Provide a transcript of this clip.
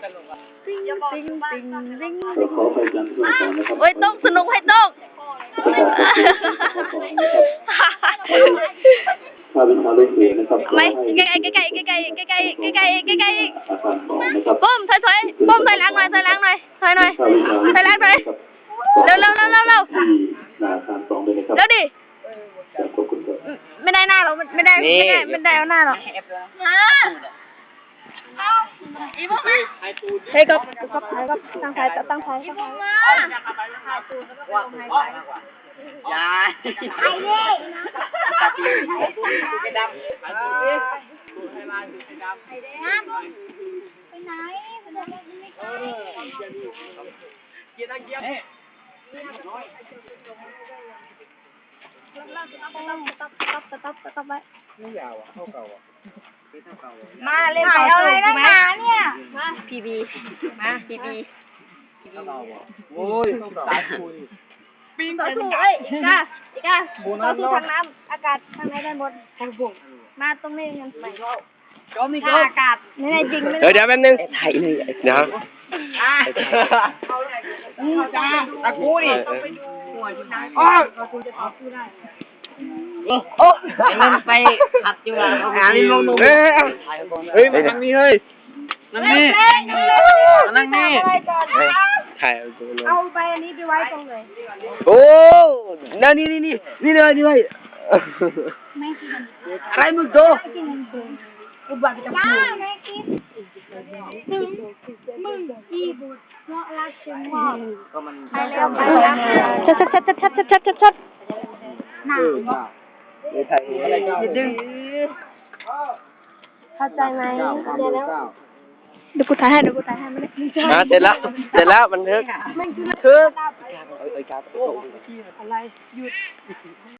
ติ๊งติ๊งติ๊งติ๊งก็ขอไปยังที่สองนะครับเฮ้ยต้องสนุกให้ต้องประกาศผลที่สองนะครับถ้าวิชาเลขเสียนะครับไม่ให้ไกลไกลไกลไกลไกลไกลไกลไกลไกลไกลอีกอาคารสองนะครับปุ้มถอยถอยปุ้มถอยหลังหน่อยถอยหลังหน่อยถอยหน่อยถอยหลังหน่อยเร็วเร็วเร็วเร็วเร็วที่หน้าอาคารสองเลยนะครับเร็วดิไม่ได้หน้าหรอกไม่ได้ไม่ได้ไม่ได้เอาหน้าหรอก อีบุ้เฮ้ยก็ก็ไก็ตั้งใจตั้งใจอีบุ้มมาอย่าไอ้เย่ตัดตีนไปดำไอ้บุ้มไอ้เด้ฮะบุ้มไปไหนไปไหนไม่ใช่เกียร์ตั้งเกียร์ตับตับตับตับตับไว้ไม่ยาวอะเท่าเก่าอะมาเล่นเก่าเลย พีบีมาพีบีเท่าเก่าอะโอ้ยเท่าเก่าคุยต่อสู้เอ้ยอีกาอีกาต่อสู้ทางน้ำอากาศทางไหนได้หมดมาตรงนี้กันไปก็มีถ้าก็อากาศไม่ได้จริงไม่เดี๋ยวเดี๋ยวแป๊บนึงถ่ายเลยเดี๋ยวอะจ้าตะกูดิโอ้โอ้มันไปขัดอยู่อะอ่านี่ลงตรงเฮ้ยเฮ้ยมาทางนี้เฮ้ย นั่งนี่นั่งนี่ถ่ายเอาตัวเลยเอาไปอันนี้ไปไว้ตรงเลยโอ้นั่นนี่นี่นี่นี่เลยนี่เลยอะไรมึงโตอุบัติเหตุจ้าไม่กินมึงมึงอีบุตรเพราะรักฉันมากก็มันไปแล้วไปแล้วชัดชัดชัดชัดชัดชัดชัดชัดหนาไม่ถ่ายอะไรก็ดึงเข้าใจไหมเข้าใจแล้ว เดี๋ยวกูถ่ายให้เดี๋ยวกูถ่ายให้ไม่ได้มาเสร็จแล้ว เสร็จแล้วมันทึก มันคือทึกเอ้ยการอะไรหยุด